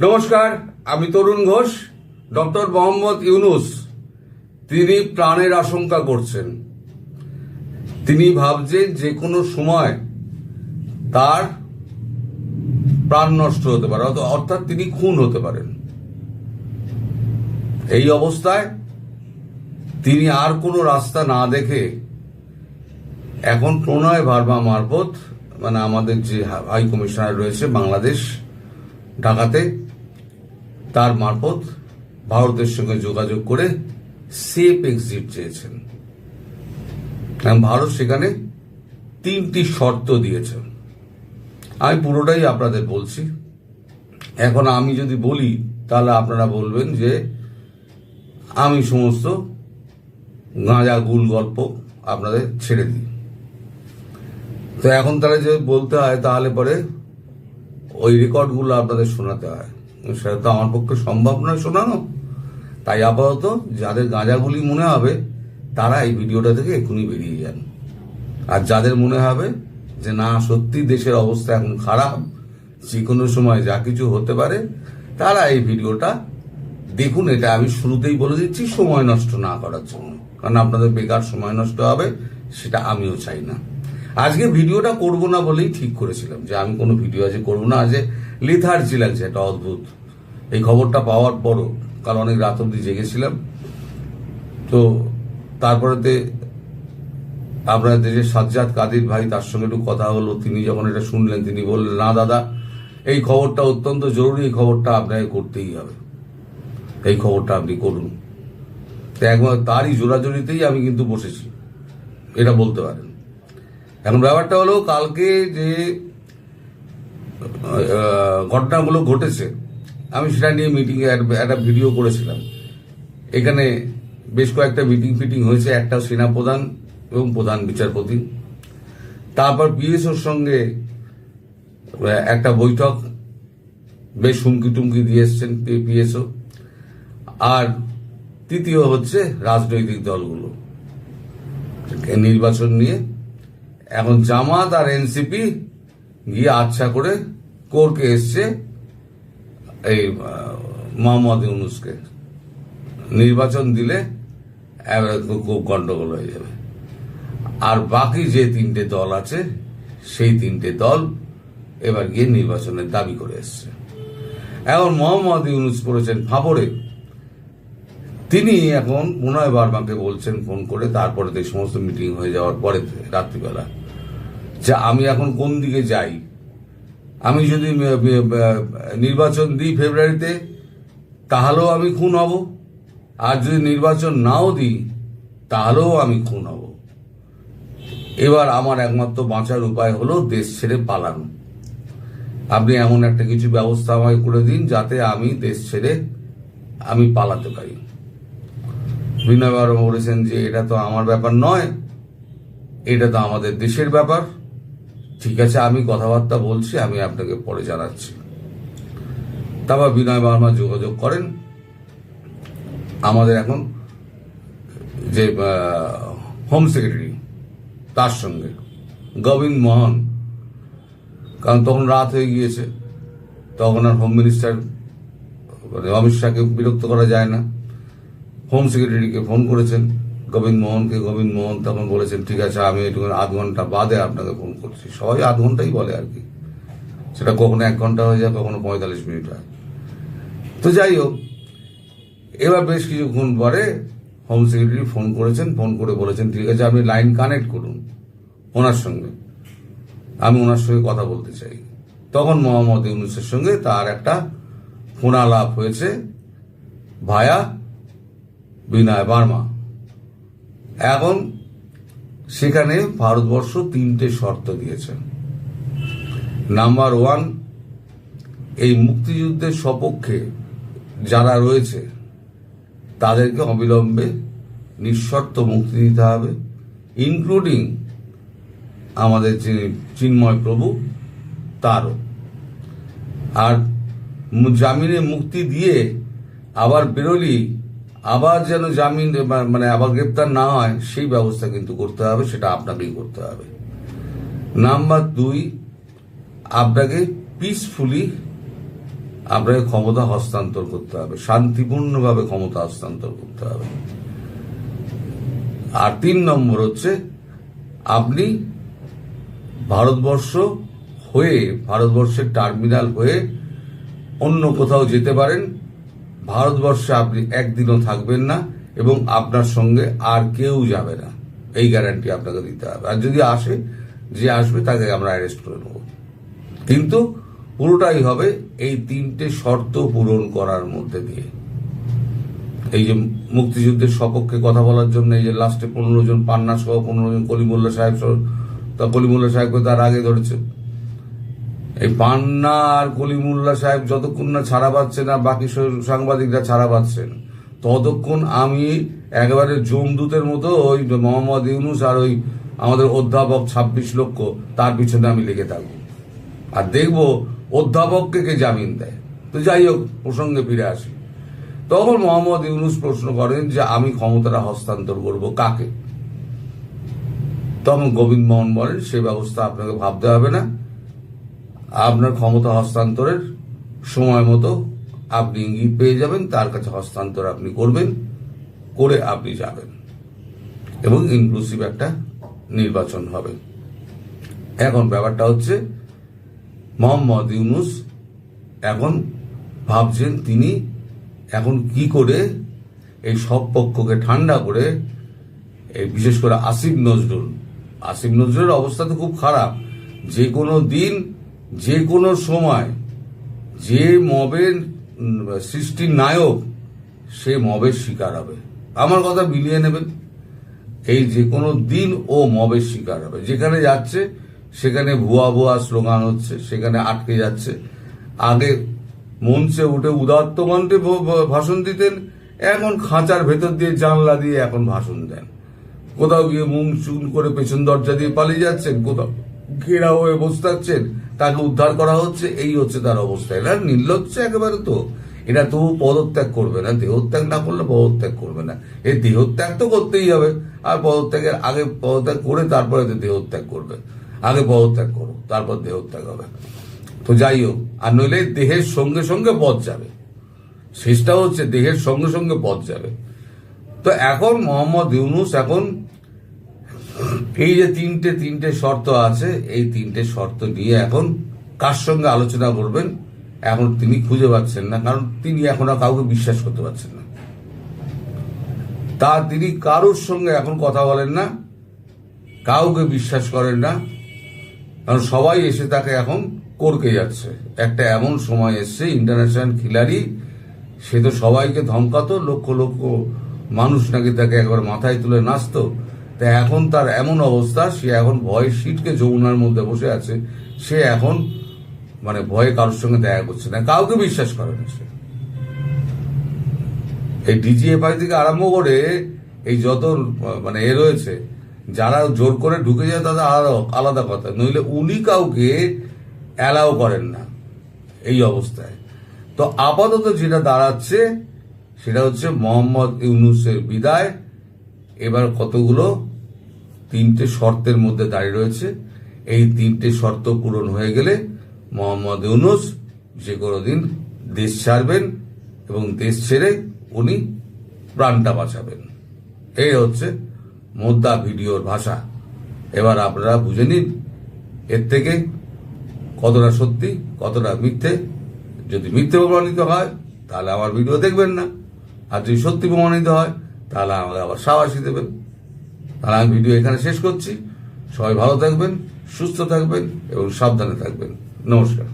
নমস্কার, আমি তরুণ ঘোষ, ডক্টর মোহাম্মদ ইউনুস। তিনি প্রাণের আশঙ্কা করছেন। তিনি ভাবছেন যে কোনো সময় তার প্রাণ নষ্ট হতে পারে অর্থ- অর্থাৎ তিনি খুন হতে পারেন। এই অবস্থায় তিনি আর কোনো রাস্তা না দেখে এখন প্রণয় ভার্মা মারফত মানে আমাদের যে হাই কমিশনার রয়েছে বাংলাদেশ ঢাকাতে তার মারফত ভারতের সঙ্গে যোগাযোগ করে সেফ এক্সিট চেয়েছেন। ভারত সেখানে তিনটি শর্ত দিয়েছে। আমি পুরোটাই আপনাদের বলছি। এখন আমি যদি বলি, তাহলে আপনারা বলবেন যে আমি সমস্ত গাঁজা গুল গল্প আপনাদের ছেড়ে দিই। তো এখন তারা যে বলতে হয়, তাহলে পরে ওই রেকর্ডগুলো আপনাদের শোনাতে হয়। সেটা তো আমার পক্ষে সম্ভব নয় শোনানো। তাই আপাতত যাদের গাঁজাগুলি মনে হবে, তারা এই ভিডিওটা থেকে এক্ষুনি বেরিয়ে যান। আর যাদের মনে হবে যে, না, সত্যি দেশের অবস্থা এখন খারাপ যে কোনো সময় যা কিছু হতে পারে, তারা এই ভিডিওটা দেখুন। এটা আমি শুরুতেই বলে দিচ্ছি, সময় নষ্ট না করার জন্য। কারণ আপনাদের বেকার সময় নষ্ট হবে, সেটা আমিও চাই না। আজকে ভিডিওটা করব না বলেই ঠিক করেছিলাম যে আমি কোনো ভিডিও আজকে করব না। আজকে লিথার্জি লাগছে একটা অদ্ভুত। এই খবরটা পাওয়ার পরও, কাল অনেক রাত অব্দি জেগেছিলাম। তো তারপরেতে আপনার দেশের সাজ্জাদ কাদির ভাই, তার সঙ্গে একটু কথা হলো, তিনি যখন এটা শুনলেন, তিনি বললেন, না দাদা, এই খবরটা অত্যন্ত জরুরি, এই খবরটা আপনাকে করতেই হবে। এই খবরটা আপনি করুন। তো একবার তারই জোরাজোরিতেই আমি কিন্তু বসেছি। এটা বলতে পারেন। এখন ব্যাপারটা হলো কালকে যে ঘটনাগুলো ঘটেছে, আমি সেটা নিয়ে মিটিংয়ে একটা ভিডিও করেছিলাম। এখানে বেশ কয়েকটা মিটিং ফিটিং হয়েছে, একটা সেনাপ্রধান এবং প্রধান বিচারপতি। তারপর পিএসওর সঙ্গে একটা বৈঠক, বেশ হুমকি টুমকি দিয়ে এসছেন পিএসও। আর তৃতীয় হচ্ছে রাজনৈতিক দলগুলো নির্বাচন নিয়ে। এখন জামাত আর এনসিপি গিয়ে আচ্ছা করে কোর্টকে এসছে এই মোহাম্মদ ইউনুসকে। নির্বাচন দিলে খুব গন্ডগোল হয়ে যাবে। আর বাকি যে তিনটে দল আছে, সেই তিনটে দল এবার গিয়ে নির্বাচনের দাবি করে এসছে। এখন মোহাম্মদ ইউনুস করেছেন ফাঁপড়ে। তিনি এখন প্রণয় বার্মাকে বলছেন, ফোন করে, তারপরে তো সমস্ত মিটিং হয়ে যাওয়ার পরে রাত্রিবেলা যে আমি এখন কোন দিকে যাই? আমি যদি নির্বাচন দিই ফেব্রুয়ারিতে, তাহলেও আমি খুন হব। আর যদি নির্বাচন নাও দিই, তাহলেও আমি খুন হব। এবার আমার একমাত্র বাঁচার উপায় হলো দেশ ছেড়ে পালানো। আপনি এমন একটা কিছু ব্যবস্থা আমায় করে দিন যাতে আমি দেশ ছেড়ে আমি পালাতে পারি। বিনয় বলেছেন যে এটা তো আমার ব্যাপার নয়, এটা তো আমাদের দেশের ব্যাপার। ঠিক আছে, আমি কথাবার্তা বলছি, আমি আপনাকে পরে জানাচ্ছি। তারপর বিনয় বর্মা যোগাযোগ করেন। আমাদের এখন যে হোম সেক্রেটারি তার সঙ্গে। গোবিন্দ মোহন। কারণ তখন রাত হয়ে গিয়েছে, তখন আর হোম মিনিস্টার মানে অমিত শাহকে বিরক্ত করা যায় না। হোম সেক্রেটারিকে ফোন করেছেন। গোবিন্দ মোহনকে গোবিন্দ মোহন তখন বলেছেন, ঠিক আছে, আমি একটু আধ ঘণ্টা বাদে আপনাকে ফোন করছি। সবাই আধ ঘন্টাই বলে আর কি। সেটা কখনো এক ঘণ্টা হয়ে যায়, কখনো পঁয়তাল্লিশ মিনিট হয়। তো যাই হোক, এবার বেশ কিছুক্ষণ পরে হোম সেক্রেটারি ফোন করেছেন ফোন করে বলেছেন, ঠিক আছে, আপনি লাইন কানেক্ট করুন ওনার সঙ্গে। আমি ওনার সঙ্গে কথা বলতে চাই। তখন মোহাম্মদ ইউনুসের সঙ্গে তার একটা ফোনালাপ হয়েছে ভায়া বিনয় বার্মা। এখন সেখানে ভারতবর্ষ তিনটে শর্ত দিয়েছে। নাম্বার ওয়ান এই মুক্তিযুদ্ধের সপক্ষে যারা রয়েছে, তাদেরকে অবিলম্বে নিঃশর্ত মুক্তি দিতে হবে ইনক্লুডিং আমাদের যিনি চিন্ময় প্রভু, তারও। আর জামিনে মুক্তি দিয়ে আবার বেরোলি আবার যেন জামিন মানে আবার গ্রেপ্তার না হয়, সেই ব্যবস্থা কিন্তু করতে হবে, সেটা আপনাকেই করতে হবে। নাম্বার দুই, আপনাকে পিসফুলি আপনাকে ক্ষমতা হস্তান্তর করতে হবে, শান্তিপূর্ণভাবে ক্ষমতা হস্তান্তর করতে হবে। আর তিন নম্বর হচ্ছে, আপনি ভারতবর্ষ হয়ে, ভারতবর্ষের টার্মিনাল হয়ে অন্য কোথাও যেতে পারেন ভারতবর্ষে আপনি একদিনও থাকবেন না এবং আপনার সঙ্গে আর কেউ যাবে না। এই গ্যারান্টি আপনাকে দিতে হবে। আর যদি আসে, যে আসবে তাকে আমরা অ্যারেস্ট করে নেব। কিন্তু পুরোটাই হবে এই তিনটে শর্ত পূরণ করার মধ্যে দিয়ে। এই যে মুক্তিযুদ্ধের সপক্ষে কথা বলার জন্য এই যে লাস্টে পনেরো জন পান্না সহ পনেরো জন কলিমুল্লা সাহেব সহ তা কলিমুল্লা সাহেবকে তার আগে ধরেছে। এই পান্না আর কলিমুল্লা সাহেব যতক্ষণ না ছাড়া পাচ্ছেন না বাকি সব সাংবাদিকরা ছাড়া পাচ্ছেন, ততক্ষণ আমি একেবারে জমদূতের মতো ওই মোহাম্মদ ইউনুস আর ওই আমাদের অধ্যাপক ছাব্বিশ লক্ষ, তার পিছনে আমি লেগে থাকব। আর দেখব অধ্যাপককে কে জামিন দেয়। তো যাই হোক, প্রসঙ্গে ফিরে আসি। তখন মোহাম্মদ ইউনুস প্রশ্ন করেন যে আমি ক্ষমতাটা হস্তান্তর করব কাকে? তখন গোবিন্দ মোহন বলেন, সে ব্যবস্থা আপনাকে ভাবতে হবে না। আপনার ক্ষমতা হস্তান্তরের সময় মতো আপনি ইঙ্গিত পেয়ে যাবেন, তার কাছে হস্তান্তর আপনি করবেন, করে আপনি যাবেন। এবং ইনক্লুসিভ একটা নির্বাচন হবে। এখন ব্যাপারটা হচ্ছে, মোহাম্মদ ইউনুস এখন ভাবছেন তিনি এখন কি করে এই সব পক্ষকে ঠান্ডা করে, এই বিশেষ করে আসিফ নজরুল। আসিফ নজরুলের অবস্থা তো খুব খারাপ। যে কোনো দিন যে কোনো সময় যে মবের সৃষ্টির নায়ক, সে মবের শিকার হবে। আমার কথা মিলিয়ে নেবেন। এই যে কোনো দিন ও মবের শিকার হবে। যেখানে যাচ্ছে, সেখানে ভুয়া ভুয়া স্লোগান হচ্ছে, সেখানে আটকে যাচ্ছে। আগে মঞ্চে উঠে উদাত্ত কণ্ঠে ভাষণ দিতেন, এখন খাঁচার ভেতর দিয়ে জানলা দিয়ে এখন ভাষণ দেন। কোথাও গিয়ে মুখ চুন করে পেছন দরজা দিয়ে পালিয়ে যাচ্ছেন, কোথাও। ঘেরা হয়ে বসে থাকছেন, তাকে উদ্ধার করা হচ্ছে, এই হচ্ছে তার অবস্থা। এরা নির্লজ্জ একেবারে তো। এরা তো পদত্যাগ করবে না। দেহত্যাগ না করলে পদত্যাগ করবে না। এই দেহত্যাগ তো করতেই হবে। আর পদত্যাগের আগে পদত্যাগ করে তারপরে দেহত্যাগ করবে। আগে পদত্যাগ করো তারপর দেহত্যাগ হবে। তো যাই হোক, আর নইলে দেহের সঙ্গে সঙ্গে পথ যাবে। শেষটা হচ্ছে দেহের সঙ্গে সঙ্গে পথ যাবে। তো এখন মোহাম্মদ ইউনুস এখন এই যে তিনটে তিনটে শর্ত আছে, এই তিনটে শর্ত নিয়ে এখন কার সঙ্গে আলোচনা করবেন এখন তিনি খুঁজে পাচ্ছেন না, কারণ তিনি এখন আর কাউকে বিশ্বাস করতে পারছেন না। তা তিনি কারোর সঙ্গে এখন কথা বলেন না, কাউকে বিশ্বাস করেন না, কারণ সবাই এসে তাকে এখন করকে যাচ্ছে। একটা এমন সময় এসছে, ইন্টারন্যাশনাল খিলাড়ি, সে তো সবাইকে ধমকাতো, লক্ষ লক্ষ মানুষ নাকি তাকে একবার মাথায় তুলে নাচতো তা এখন তার এমন অবস্থা, সে এখন ভয়ে সিটকে যমুনার মধ্যে বসে আছে। সে এখন মানে ভয়ে কারোর সঙ্গে দেখা করছে না, কাউকে বিশ্বাস করে না সে। এই ডিজিএফআই থেকে আরম্ভ করে এই যত মানে এ রয়েছে, যারা জোর করে ঢুকে যায় তাদের আলাদা আলাদা কথা। নইলে উনি কাউকে অ্যালাউ করেন না এই অবস্থায়। তো আপাতত যেটা দাঁড়াচ্ছে, সেটা হচ্ছে মোহাম্মদ ইউনুসের বিদায়। এবার কতগুলো? তিনটে শর্তের মধ্যে দাঁড়িয়ে রয়েছে। এই তিনটে শর্ত পূরণ হয়ে গেলে মোহাম্মদ ইউনুস যে কোনো দিন দেশ ছাড়বেন এবং দেশ ছেড়ে উনি প্রাণটা বাঁচাবেন। এই হচ্ছে মোদ্দা ভিডিওর ভাষা। এবার আপনারা বুঝে নিন এর থেকে কতটা সত্যি, কতটা মিথ্যে। যদি মিথ্যে প্রমাণিত হয়, তাহলে আমার ভিডিও দেখবেন না। আর যদি সত্যি প্রমাণিত হয় তাহলে আমাকে আবার সাবাসি দেবেন। তাহলে আমি ভিডিও এখানে শেষ করছি। সবাই ভালো থাকবেন, সুস্থ থাকবেন এবং সাবধানে থাকবেন। নমস্কার।